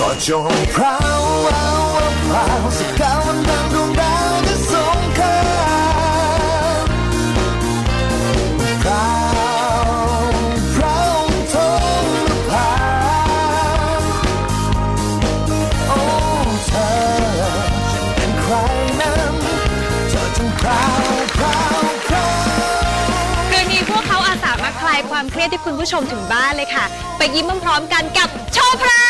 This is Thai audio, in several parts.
ก็จงพราวพราวพราวสักก้าววันดังดวงดาวจะส่งข้ามพราวพราวทงนภาโอ้เธอจะเป็นใครนั้นเธอจงพราวพราวพราวคืนนี้พวกเขาอาสามาคลายความเครียดที่คุณผู้ชมถึงบ้านเลยค่ะ ไปยิ้มพร้อมๆกันกับโชว์พราว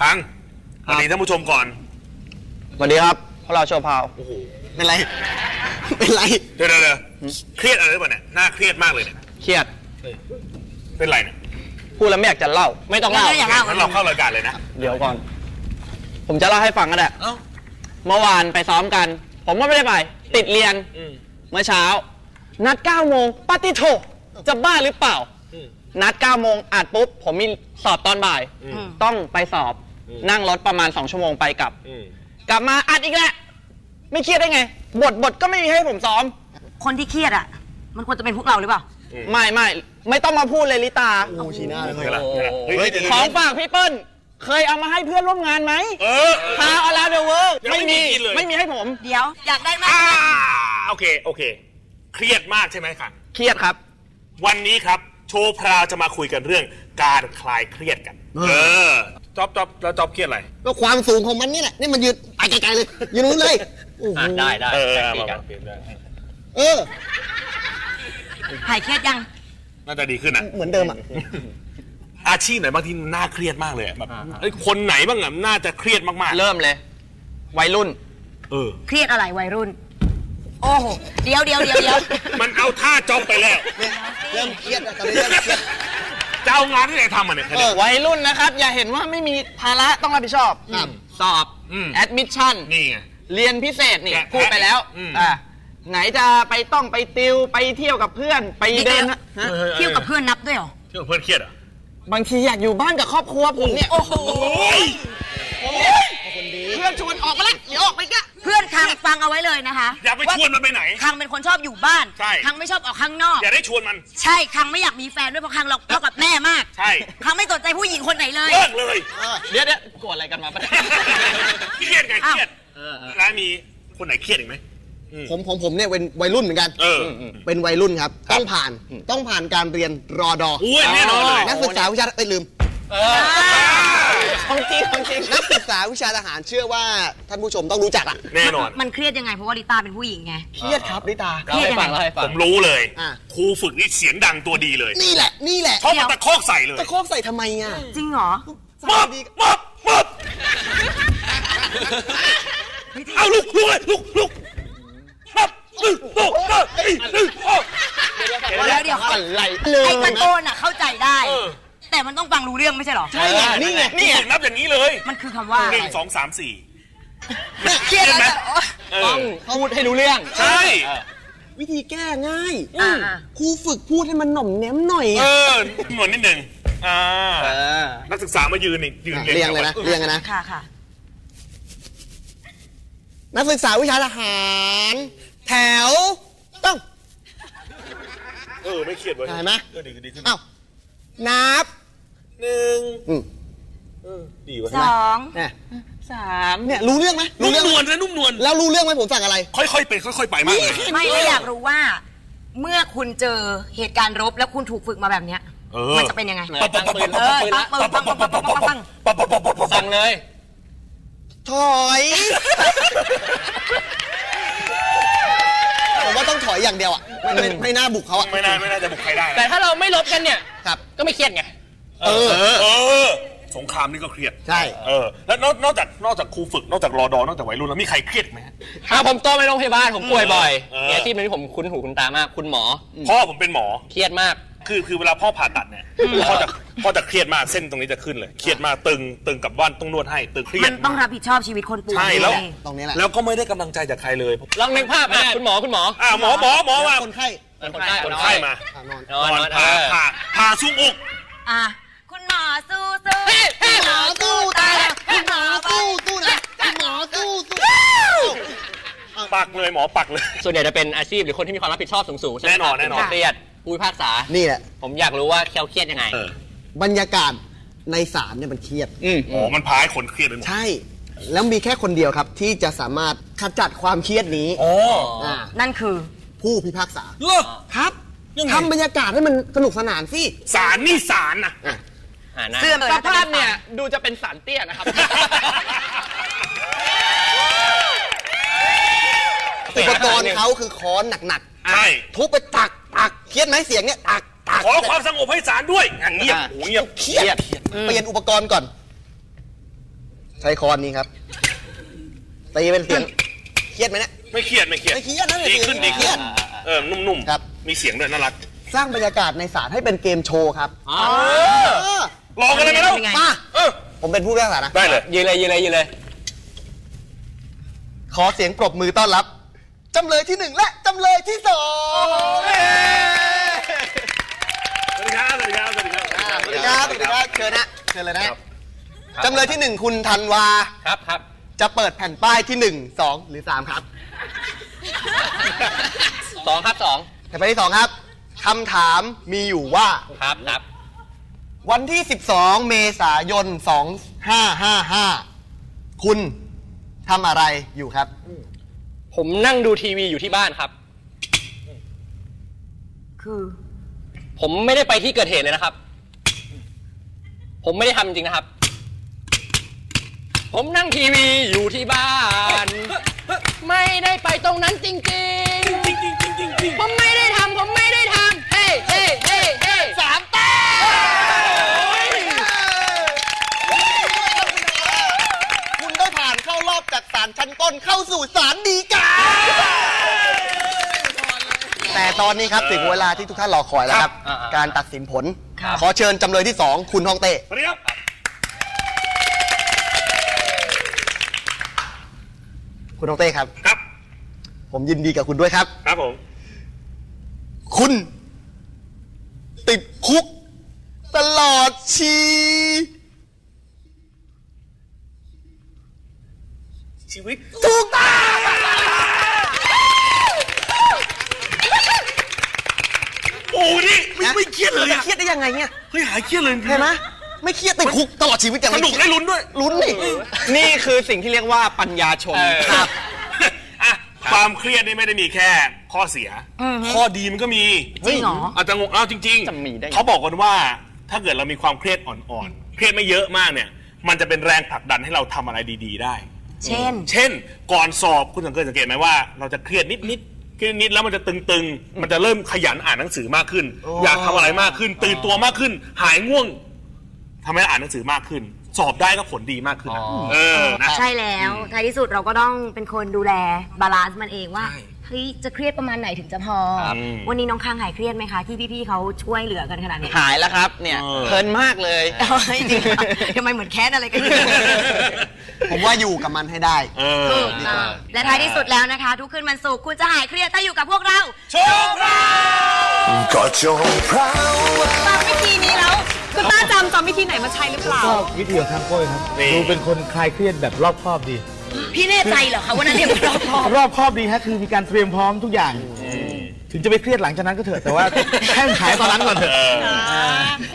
คังสวัสดีท่านผู้ชมก่อน สวัสดีครับพวกเราโชว์พาวโอ้โหเป็นไร เป็นไร เดี๋ยวเดี๋ยวเดี๋ยวเครียดอะไรหรือเปล่าเนี่ยน่าเครียดมากเลยเนี่ย เครียด เป็นไรเนี่ย พูดแล้วไม่อยากจะเล่า ไม่ต้องเล่างั้นเราเข้ารายการเลยนะ เดี๋ยวก่อน ผมจะเล่าให้ฟังก็ได้เมื่อวานไปซ้อมกัน ผมก็ไม่ได้ไป ติดเรียนอืมเมื่อเช้า นัด9โมงปาติโทจะบ้าหรือเปล่าอืม นัด9โมงอัดปุ๊บ ผมมีสอบตอนบ่าย อืม ต้องไปสอบอืม นั่งรถประมาณ 2 ชั่วโมงไปกลับ อืม กลับมาอัดอีกแล้วไม่เครียดได้ไง บทบทก็ไม่มีให้ผมซ้อม คนที่เครียดอะ มันควรจะเป็นพวกเราหรือเปล่าไม่ไม่ไม่ต้องมาพูดเลยลิตาเดี๋ยวละเดี๋ยวละเฮ้ยเดี๋ยวของเดี๋ยวฝากพี่เปิ้ลเคยเอามาให้เพื่อนร่วมงานไหมเออ พาอาราเดเวิร์ยังไม่ไม่มีมีกินเลย ไม่มีให้ผมเดี๋ยว อยากได้ไหมอ่าโอเค โอเค เครียดมากใช่ไหมคังเครียดครับ วันนี้ครับ โชว์พราวจะมาคุยกันเรื่องการคลายเครียดกัน เออจ๊อบจ๊อบแล้วจ๊อบเครียดอะไร ก็ความสูงของมันนี่แหละ นี่มันยืนไปไกลๆเลยยืนนู้นเลยโอ้โหได้ได้เออแท็กเอาซี่มากันมาเปลี่ยนเรื่องเออ หายเครียดยัง น่าจะดีขึ้นอะ เหมือนเดิมอะ อาชีพไหนบางที่น่าเครียดมากเลยอะแบบเอ้ยคนไหนบ้างอะน่าจะเครียดมากๆเริ่มเลย วัยรุ่น เออ เครียดอะไรวัยรุ่น โอ้โหเดี๋ยวเดี๋ยวเดี๋ยวเดี๋ยวมันเอาท่าจ๊อบไปแล้ว เริ่มเครียดแล้วตอนนี้เริ่มเครียด จะเอางานที่ไหนทำอะเนี่ย เออ วัยรุ่นนะครับ อย่าเห็นว่าไม่มีภาระต้องรับผิดชอบครับสอบ อืม แอดมิชชั่น นี่ไง เรียนพิเศษนี่ แกะพูดไปแล้วอืม อ่าไหนจะไปต้องไปติวไปเที่ยวกับเพื่อนไปเดินฮะเที่ยวกับเพื่อนนับด้วยเหรอ เที่ยวกับเพื่อนเครียดเหรอะบางทีอยากอยู่บ้านกับครอบครัวผมเนี่ยโอ้โหเพื่อนชวนออกมาละเดี๋ยวออกไปกะ เพื่อนคังฟังเอาไว้เลยนะคะอย่าไปชวนมันไปไหน คังเป็นคนชอบอยู่บ้าน ใช่ คังไม่ชอบออกข้างนอก อย่าได้ชวนมัน ใช่ คังไม่อยากมีแฟนด้วยเพราะคังเราเท่ากับแม่มาก ใช่ คังไม่สนใจผู้หญิงคนไหนเลย เลิกเลยเดี๋ยวเดี๋ยวโกรธอะไรกันมาปะเนี่ยเครียดไงเครียดเออเออแล้วมีคนไหนเครียดอีกไหมผมผมผมเนี่ยเป็นวัยรุ่นเหมือนกันเออเป็นวัยรุ่นครับ ต้องผ่าน ต้องผ่านการเรียนรอดออุ้ยแน่นอนเลยนักศึกษาวิชาไม่ลืมเออของจริงของจริงนักศึกษาวิชาทหารเชื่อว่าท่านผู้ชมต้องรู้จักอะแน่นอน มันเครียดยังไงเพราะว่าลิตาเป็นผู้หญิงไง เครียดครับลิตาเล่าให้ฟังเล่าให้ฟัผงมรู้เลยอะ ครูฝึกนี่เสียงดังตัวดีเลยนี่แหละ นี่แหละชอบมาตะคอกใส่เลยตะโคกใส่ทำไมอะจริงเหรอมับมับมับเอาลุกลุกเลยลุกลุกมับลุกลุกลุกเอ้ยลุกโอ้เดี๋ยวเดี๋ยว อะไรเลไอ้ยตะโกนอะเข้าใจได้ เออ แต่มันต้องฟังรู้เรื่องไม่ใช่เหรอ ใช่ไงนี่ไงนี่นับอย่างนี้เลยมันคือคำว่าหนึ่งสองสามสี่เครียดแล้วไหมจะโอ๊ยเอต้อองพูดให้รู้เรื่อง ใช่ วิธีแก้ง่ายอ่าอ่าครูฝึกพูดให้มันหน่อมแนมหน่อยเออะอหนวดนิดหนึ่งอ่าเออนักศึกษามายืนนี่ยืนเรียงเลยนะเรียงกันนะ ค่ะค่ะนักศึกษาวิชาทหาร แถว ต้องเออไม่เครียดเว้ยเห็นไหมเออดีขึ้นดีขึ้นเอ้านับ หนึ่ง อืม เออดีเว้ย สองเนี่ยสามเนี่ยรู้เรื่องไหมนุ่รู้มเรื่องนวลนะนุ่มนวลแล้วรู้เรื่องไหมผมสั่งอะไร ค่อยๆเป็นค่อยๆไปมากเลยไม่ได้อยากรู้ว่า เมื่อคุณเจอเหตุการณ์รบแล้วคุณถูกฝึกมาแบบเนี้ยเออมันจะเป็นยังไงตั้งปืนเอตั้งอปืนปัละงปังปังปังปังปังปังสั่งเลย ถอยผมว่าต้องถอยอย่างเดียวอะมันไม่ไม่น่าบุกเขาอะไม่น่าไม่น่าจะบุกใครได้แต่นะถ้าเราไม่ลบกันเนี่ย ครับ ก็ไม่เครียดไง เออ เออ สงครามนี่ก็เครียดใช่ เออแล้วนอกนอกจากนอกจากครูฝึกนอกจากรอดอนอกจากวัยรุ่นแล้วมีใครเครียดอีกไหมฮะ อ่าผมโตไปโรงพยาบาลผมป่วยบ่อยเออ เนี่ยที่นี้ผมคุ้นหูคุ้นตามาก คุณหมอพ่อผมเป็นหมอ เครียดมาก คือคือเวลาพ่อผ่าตัดเนี่ยพ่อจะพ่อจะเครียดมากเส้นตรงนี้จะขึ้นเลย เครียดมากตึงตึงกลับบ้านต้องนวดให้ตึงเครียมัดนต้องรับผิดชอบชีวิตคนป่วยใช่แล้วไงตรงนี้แหละ แล้วก็ไม่ได้กำลังใจจากใครเลยลองนึกภาพอะคุณหมอคุณหมออ่าหมอหมอหมอมาคนไข้คนไข้คนไข้มาอะนอนนอนนอนผ่าเออผ่าผ่าซุ้มอก อะ ปปักเลยหมอปักเลย ส่วนใหญ่จะเป็นอาชีพหรือคนที่มีความรับผิดชอบสูงๆใช่ไหมแน่นอนครับแน่นอน เครียดผู้พิพากษานี่แหละ ผมอยากรู้ว่าเขาเครียดยังไง เออบรรยากาศในศาลเนี่ยมันเครียด อืมอ๋อมันพาให้คนเครียดไปหมดใช่ แล้วมีแค่คนเดียวครับที่จะสามารถขจัดความเครียดนี้อ๋อานั่นคือ ผู้พิพากษา เลิก ครับยังไง ทำบรรยากาศให้มันสนุกสนานสิ สารนี่สารนะ อ่านะ เสื่อมสภาพเนี่ย ดูจะเป็นสารเตี้ยนะครับ อุปกรณ์เขาคือค้อนหนักใช่ๆทุบไปตักตักเครียดไหมเสียงเนี่ยตักตักขอความสงบให้สารด้วยอะเงียบอะโอ้เงียบเครียดเปลี่ยนอุปกรณ์ก่อน ใช้ค้อนนี้ครับตีเป็นเสียงเครียดไหมเนี่ยไม่เครียดไม่เครียดไม่เครียดนะดีขึ้นไม่ดีเครีขึ้ยนดเออนุ่มครับ มีเสียงด้วยน่ารัก สร้างบรรยากาศในศาลให้เป็นเกมโชว์ครับอ๋อเออรอกันเลยไหมแล้วเป็นไงมาเออผมเป็นผู้พิพากษานะได้เลยยืนเลยยืนเลยยืนเลย ขอเสียงปรบมือต้อนรับ จำเลยที่หนึ่งและจำเลยที่สองสวัสดีครับ สวัสดีครับ สวัสดีครับสวัสดีครับสวัสดีครับเชิญนะเชิญเลยนะครับจำเลยที่หนึ่งคุณธันวา ครับครับจะเปิดแผ่นป้ายที่หนึ่งสองหรือสามครับ สองครับสองแผ่นป้ายที่สองครับคำถามมีอยู่ว่า ครับครับ วันที่ 12 เมษายน 2555 คุณทำอะไรอยู่ครับ ผมนั่งดูทีวีอยู่ที่บ้านครับ คือ ผมไม่ได้ไปที่เกิดเหตุเลยนะครับ ผมไม่ได้ทำจริงๆนะครับ ผมนั่งทีวีอยู่ที่บ้าน ไม่ได้ไปตรงนั้นจริงจริงจริงจริงจริงจริงๆผมไม่ได้ทำผมไม่ได้ทำเฮ้เฮ้เฮ้เฮ้สามแต้มคุณได้ผ่านเข้ารอบจากศาลชั้นต้นเข้าสู่ศาลฎีกา แต่ตอนนี้ครับถึงเวลาที่ทุกท่านรอคอยแล้วครับการตัดสินผลขอเชิญจำเลยที่ 2 คุณทองเต้สวัสดีครับคุณทองเต้ครับ ครับ ผมยินดีกับคุณด้วยครับ ครับผม คุณ ติดคุก ตลอดชีชีวิต ถูกต้อง โอ้ นี่ไม่ไม่เครียดเลยจะอะ เครียดได้ยังไงเนี่ยเฮ้ยหายเครียดเลยจริงๆเห็นไหมไม่เครียดติดคุกตลอดชีวิตอย่างสไม่นุกเครียได้ลุ้นด้วยลุ้นนี่นี่คือสิ่งที่เรียกว่าปัญญาชนครับ อะความเครียดนี่ไม่ได้มีแค่ข้อเสีย ข้อดีมันก็มีจริงเหรอ อาจจะงงอ้าวจริงจะมีได้ไง เขาบอกกันว่าถ้าเกิดเรามีความเครียดอ่อนๆ เครียดไม่เยอะมากเนี่ย มันจะเป็นแรงผลักดันให้เราทำอะไรดี ๆ ได้ เช่น เช่น ก่อนสอบคุณสังเกตสังเกตไหมว่าเราจะเครียดนิด ๆเครียดนิดๆแล้วมันจะตึงๆ มันจะเริ่มขยันอ่านหนังสือมากขึ้นอยากทำอะไรมากขึ้น ตื่นตัวมากขึ้น หายง่วงทำให้อ่านหนังสือมากขึ้น สอบได้ก็ผลดีมากขึ้นนะเออนะใช่แล้วท้ายที่สุดเราก็ต้องเป็นคนดูแลบาลานซ์มันเองว่าใช่ เฮ้ยจะเครียดประมาณไหนถึงจะพอ ครับ วันนี้น้องค้างหายเครียดไหมคะที่พี่ๆเขาช่วยเหลือกันขนาดนี้หายแล้วครับเนี่ยเออเพลินมากเลย เฮ้ยจริงเหรอทำไมเหมือนแค้นอะไรกันอยู่ ผมว่าอยู่กับมันให้ได้ เออถูกต้องและท้ายที่สุดแล้วนะคะ ทุกคืนวันศุกร์คุณจะหายเครียดถ้าอยู่กับพวกเราโชคดีก็จงพราวฟังวิธีนี้แล้วคุณป้าจำจำวิธีไหนมาใช้หรือเปล่าชอบวิธีของทางโป้ยครับ นี่ ดูเป็นคนคลายเครียดแบบรอบคอบดี พี่แน่ใจเหรอคะว่านั้นเรียกว่ารอบคอบรอบคอบดีฮะคือมีการเตรียมพร้อมทุกอย่าง ถึงจะไปเครียดหลังจากนั้นก็เถอะแต่ว่าให้มันขายตอนนั้นก่อนเถอะ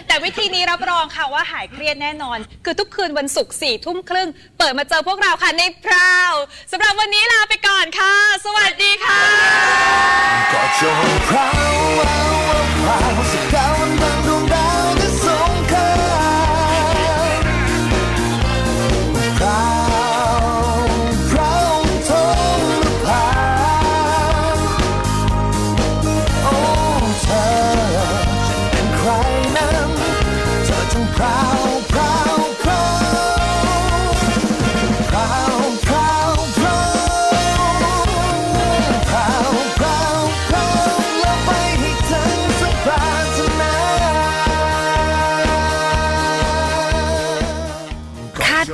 แต่วิธีนี้รับรองค่ะว่าหายเครียดแน่นอน คือทุกคืนวันศุกร์สี่ทุ่มครึ่ง เปิดมาเจอพวกเราค่ะในพราวสำหรับวันนี้ลาไปก่อนค่ะ สวัสดีค่ะ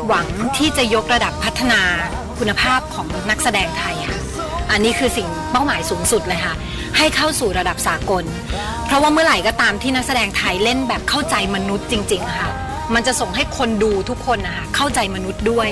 หวังที่จะยกระดับพัฒนาคุณภาพของนักแสดงไทยค่ะอันนี้คือสิ่งเป้าหมายสูงสุดเลยค่ะ ให้เข้าสู่ระดับสากล เพราะว่าเมื่อไหร่ก็ตามที่นักแสดงไทยเล่นแบบเข้าใจมนุษย์จริง ๆ ค่ะ มันจะส่งให้คนดูทุกคนนะคะเข้าใจมนุษย์ด้วย